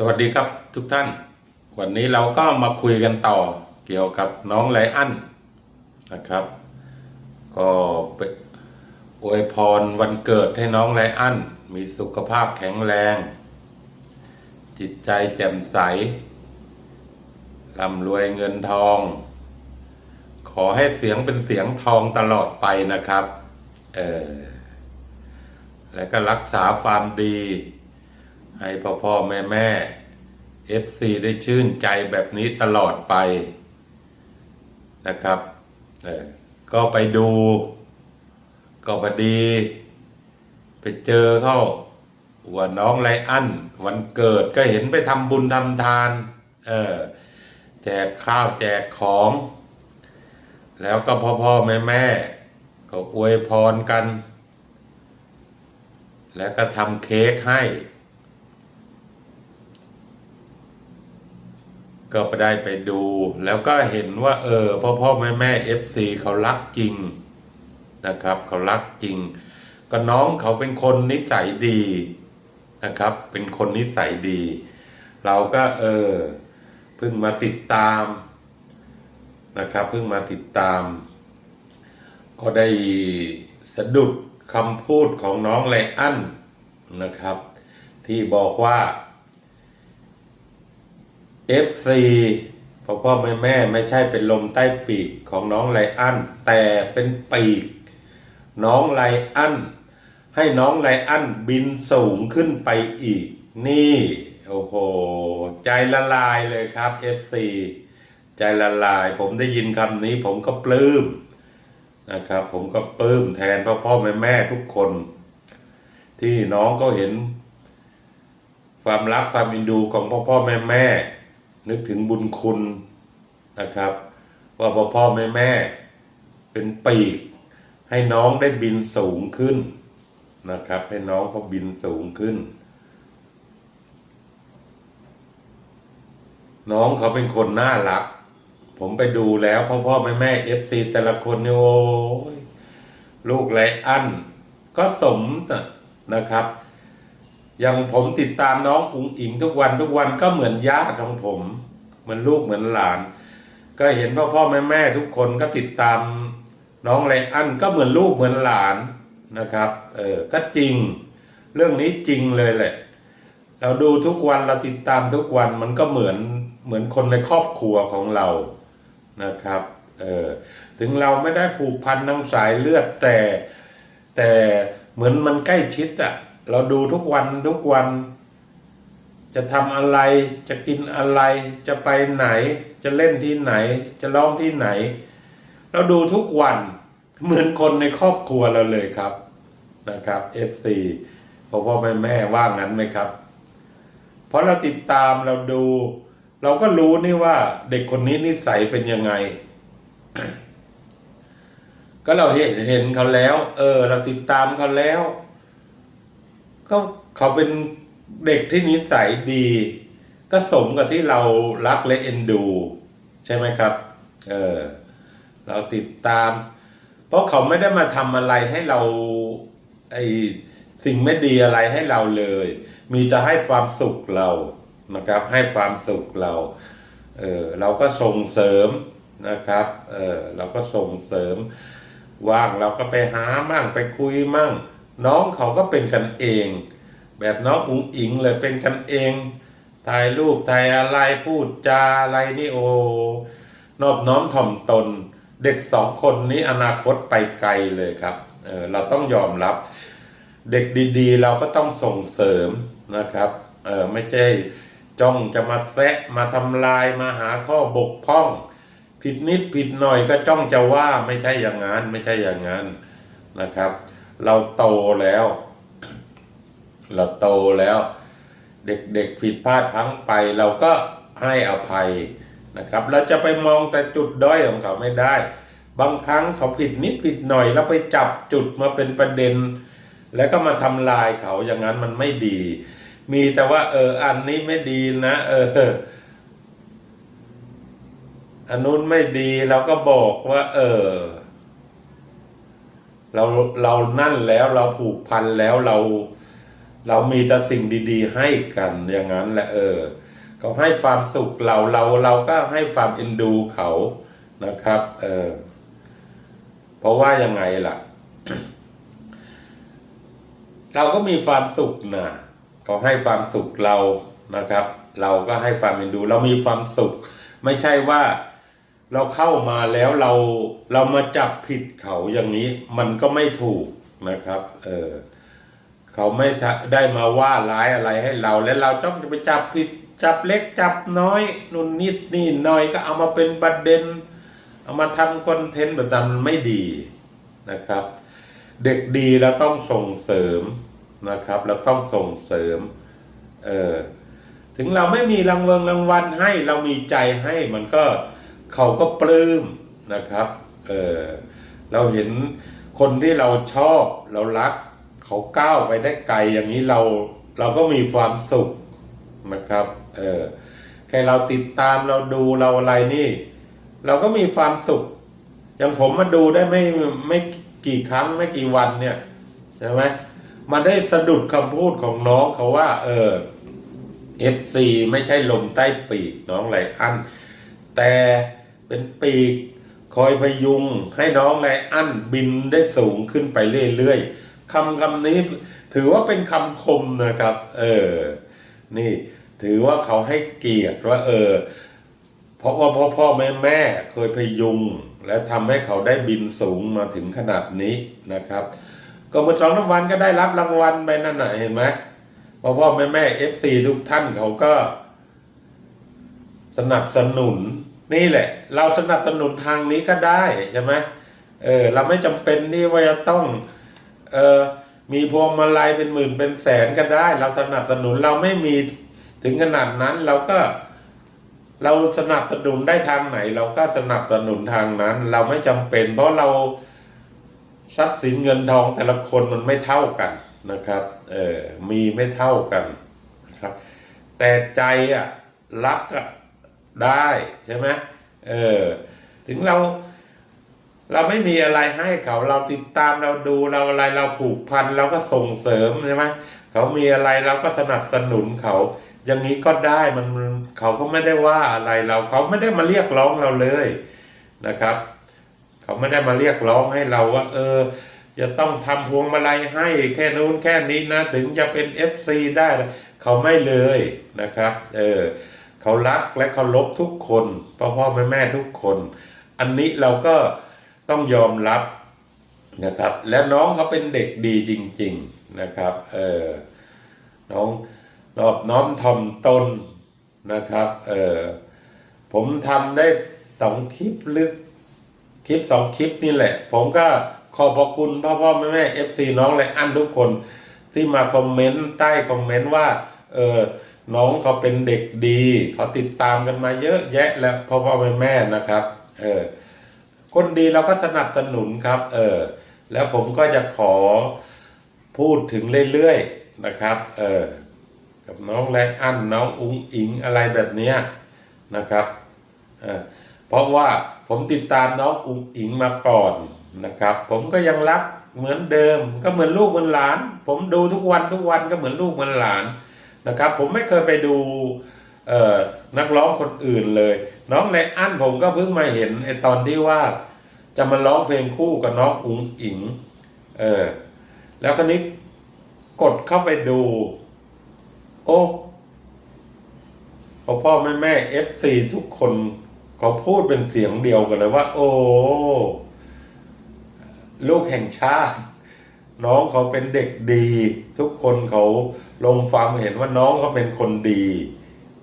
สวัสดีครับทุกท่าน วันนี้เราก็มาคุยกันต่อเกี่ยวกับน้องไลอันนะครับ ก็ไปอวยพรวันเกิดให้น้องไลอันมีสุขภาพแข็งแรง จิตใจแจ่มใสร่ำรวยเงินทอง ขอให้เสียงเป็นเสียงทองตลอดไปนะครับเออและก็รักษาความดี ให้พ่อพ่อแม่แม่เอฟซีได้ชื่นใจแบบนี้ตลอดไปนะครับก็ไปดู ก็พอดี ไปเจอเขาว่าน้องไรอันวันเกิดก็เห็นไปทำบุญทำทาน เออแจกข้าวแจกของ แล้วก็พ่อพ่อแม่แม่ก็อวยพรกัน แล้วก็ทำเค้กให้ ก็ไปได้ไปดู แล้วก็เห็นว่า เออ พ่อพ่อแม่แม่เอฟซีเขารักจริงนะครับ เขารักจริง ก็น้องเขาเป็นคนนิสัยดีนะครับ เป็นคนนิสัยดี เราก็เออเพิ่งมาติดตามนะครับเพิ่งมาติดตาม ก็ได้สะดุดคำพูดของน้องไลอันนะครับ ที่บอกว่า FC พ่อพ่อแม่แม่ไม่ใช่เป็นลมใต้ปีกของน้องไลอันแต่เป็นปีก น้องไลอันให้น้องไลอันบินสูงขึ้นไปอีก นี่โอ้โหใจละลายเลยครับ FC ใจละลาย ผมได้ยินคำนี้ผมก็ปลื้มนะครับ ผมก็ปลื้มแทนพ่อพ่อแม่แม่ทุกคน ที่น้องก็เห็น ความรักความอินดูของพ่อพ่อแม่แม่ นึกถึงบุญคุณนะครับ ว่าพ่อพ่อแม่แม่เป็นปีก ให้น้องได้บินสูงขึ้นนะครับ ให้น้องเขาบินสูงขึ้น น้องเขาเป็นคนน่ารัก ผมไปดูแล้วพ่อพ่อแม่แม่เอฟซีแต่ละคนเนี่ยโอ้ยลูกไรอันก็สมนะครับ อย่างผมติดตามน้องอุ๋งอิงทุกวันทุกวันก็เหมือนญาติของผม เหมือนลูกเหมือนหลาน ก็เห็นพ่อพ่อแม่แม่ทุกคนก็ติดตามน้องไรอันก็เหมือนลูกเหมือนหลานนะครับเออก็จริง เรื่องนี้จริงเลยแหละ เราดูทุกวันเราติดตามทุกวันมันก็เหมือนเหมือนคนในครอบครัวของเรานะครับเออถึงเราไม่ได้ผูกพันทางสายเลือดแต่แต่เหมือนมันใกล้ชิดอะ เราดูทุกวันทุกวัน จะทำอะไร จะกินอะไร จะไปไหน จะเล่นที่ไหน จะร้องที่ไหน เราดูทุกวันเหมือนคนในครอบครัวเราเลยครับนะครับ FC พ่อพ่อแม่แม่ว่างั้นไหมครับ เพราะเราติดตามเราดู เราก็รู้นี่ว่าเด็กคนนี้นิสัยเป็นยังไง ก็เราเห็นเห็นเขาแล้ว เออ เราติดตามเขาแล้ว ก็เขาเป็นเด็กที่นิสัยดี ก็สมกับที่เรารักและเอ็นดู ใช่ไหมครับ เออเราติดตาม เพราะเขาไม่ได้มาทำอะไรให้เราไอสิ่งไม่ดีอะไรให้เราเลย มีจะให้ความสุขเรานะครับ ให้ความสุขเรา เออเราก็ส่งเสริมนะครับ เออเราก็ส่งเสริม ว่างเราก็ไปหามั่งไปคุยมั่ง น้องเขาก็เป็นกันเอง แบบน้องอุ๋งอิงเลยเป็นกันเองถ่ายรูปถ่ายอะไรพูดจาอะไรนี่โอ้นอบน้อมถ่อมตน เด็กสองคนนี้อนาคตไปไกลเลยครับเออเราต้องยอมรับ เด็กดีๆ เราก็ต้องส่งเสริมนะครับเออไม่ใช่จ้องจะมาแซะมาทำลายมาหาข้อบกพร่อง ผิดนิดผิดหน่อยก็จ้องจะว่าไม่ใช่อย่างนั้นไม่ใช่อย่างนั้นนะครับ เราโตแล้ว เราโตแล้ว เด็กๆผิดพลาดพลั้งไป เราก็ให้อภัยนะครับ เราจะไปมองแต่จุดด้อยของเขาไม่ได้ บางครั้งเขาผิดนิดผิดหน่อยแล้วไปจับจุดมาเป็นประเด็น แล้วก็มาทำลายเขาอย่างนั้นมันไม่ดี มีแต่ว่า เออ อันนี้ไม่ดีนะ เอออันนู้นไม่ดีเราก็บอกว่า เออ เราเรานั่นแล้วเราผูกพันแล้วเรา เรามีแต่สิ่งดีๆ ให้กันอย่างนั้นแหละเออเขาให้ความสุขเราเราเราก็ให้ความเอ็นดูเขานะครับ เออเพราะว่ายังไงล่ะ เราก็มีความสุขนะเขาให้ความสุขเรานะครับ เราก็ให้ความเอ็นดู เรามีความสุข ไม่ใช่ว่า เราเข้ามาแล้วเราเรามาจับผิดเขาอย่างนี้ มันก็ไม่ถูกนะครับ เออเขาไม่ได้มาว่าร้ายอะไรให้เรา แล้วเราต้องไปจับผิดจับเล็กจับน้อยนุ่นนิดนี่หน่อยก็เอามาเป็นประเด็น เอามาทำคอนเทนต์แบบนั้นไม่ดีนะครับ เด็กดีเราต้องส่งเสริมนะครับเราต้องส่งเสริมเออถึงเราไม่มีรางวัลรางวัลให้เรามีใจให้มันก็ เขาก็ปลื้มนะครับเออเราเห็นคนที่เราชอบเรารัก เขาก้าวไปได้ไกลอย่างนี้เราเราก็มีความสุขนะครับเออแค่เราติดตามเราดูเราอะไรนี่ เราก็มีความสุข อย่างผมมาดูได้ไม่ไม่กี่ครั้งไม่กี่วันเนี่ยใช่ไหมมันได้สะดุดคำพูดของน้องเขาว่า เออเอฟซีไม่ใช่ลมใต้ปีกน้องไรอันแต่ เป็นปีก คอยพยุงให้น้องไรอันบินได้สูงขึ้นไปเรื่อยๆคำคำนี้ถือว่าเป็นคำคมนะครับ เออ นี่ ถือว่าเขาให้เกียรติว่า เออ เพราะว่าพ่อพ่อแม่แม่เคยพยุง และทำให้เขาได้บินสูงมาถึงขนาดนี้นะครับ ก็เมื่อสองน้ำวันก็ได้รับรางวัลไปนั่นน่ะเห็นไหมพ่อพ่อแม่แม่เอฟซีทุกท่านเขาก็สนับสนุน นี่แหละ เราสนับสนุนทางนี้ก็ได้ใช่ไหมเออเราไม่จำเป็นที่ว่าจะต้องเออมีพวงมาลัยเป็นหมื่นเป็นแสนก็ได้ เราสนับสนุนเราไม่มีถึงขนาดนั้นเราก็เราสนับสนุนได้ทางไหน เราก็สนับสนุนทางนั้น เราไม่จำเป็น เพราะเราทรัพย์สินเงินทองแต่ละคนมันไม่เท่ากันนะครับ เออมีไม่เท่ากันนะครับ แต่ใจอะรักอะ ได้ใช่ไหมเออถึงเรา เราไม่มีอะไรให้เขาเราติดตามเราดูเราอะไรเราผูกพันเราก็ส่งเสริมใช่ไหมเขามีอะไรเราก็สนับสนุนเขา อย่างนี้ก็ได้มันเขาก็ไม่ได้ว่าอะไรเราเขาไม่ได้มาเรียกร้องเราเลยนะครับ เขาไม่ได้มาเรียกร้องให้เราว่า เออจะต้องทำพวงมาลัยให้แค่นู้นแค่นี้นะ ถึงจะเป็นเอฟซีได้ เขาไม่เลยนะครับ เออ เขารักและเคารพทุกคนพ่อพ่อแม่แม่ทุกคน อันนี้เราก็ต้องยอมรับนะครับ และน้องเขาเป็นเด็กดีจริง ๆนะครับเออน้องนอบน้อมถ่อมตนนะครับเออผมทำได้สองคลิปหรือคลิปสองคลิปนี่แหละ ผมก็ขอบพระคุณพ่อพ่อแม่แม่เอฟซีน้องและอันทุกคนที่มาคอมเมนต์ใต้คอมเมนต์ว่าเออ น้องเขาเป็นเด็กดีเขาติดตามกันมาเยอะแยะแล้วพ่อพ่อแม่แม่นะครับ เออคนดีเราก็สนับสนุนครับ เออ แล้วผมก็จะขอพูดถึงเรื่อยๆนะครับ เออ กับน้องไรอันน้องอุ้งอิงอะไรแบบเนี้ยนะครับ เออเพราะว่าผมติดตามน้องอุ้งอิงมาก่อนนะครับ ผมก็ยังรักเหมือนเดิม ก็เหมือนลูกเหมือนหลาน ผมดูทุกวันทุกวันก็เหมือนลูกเหมือนหลาน นะครับผมไม่เคยไปดูนักร้องคนอื่นเลย น้องในอันผมก็เพิ่งมาเห็นไอตอนที่ว่าจะมาร้องเพลงคู่กับน้องอุ๋งอิงเออแล้วก็นี้กดเข้าไปดู โอ้พ่อพ่อแม่แม่เอฟซีทุกคนเขาพูดเป็นเสียงเดียวกันเลยว่า โอ้ ลูกแห่งชาติ น้องเขาเป็นเด็กดี ทุกคนเขาลงความเห็นว่าน้องเขาเป็นคนดี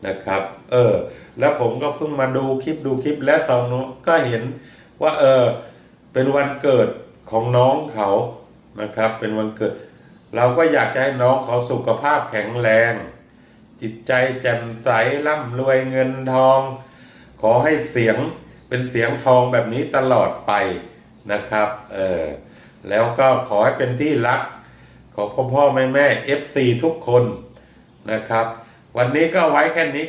นะครับ เออ แล้วผมก็เพิ่งมาดูคลิปดูคลิปและตอนนู้นก็เห็นว่า เออ เป็นวันเกิดของน้องเขานะครับ เป็นวันเกิด เราก็อยากจะให้น้องเขาสุขภาพแข็งแรง จิตใจแจ่มใสร่ำรวยเงินทอง ขอให้เสียงเป็นเสียงทองแบบนี้ตลอดไปนะครับ เออ แล้วก็ขอให้เป็นที่รัก ของพ่อพ่อแม่แม่เอฟซีทุกคนนะครับ วันนี้ก็ไว้แค่นี้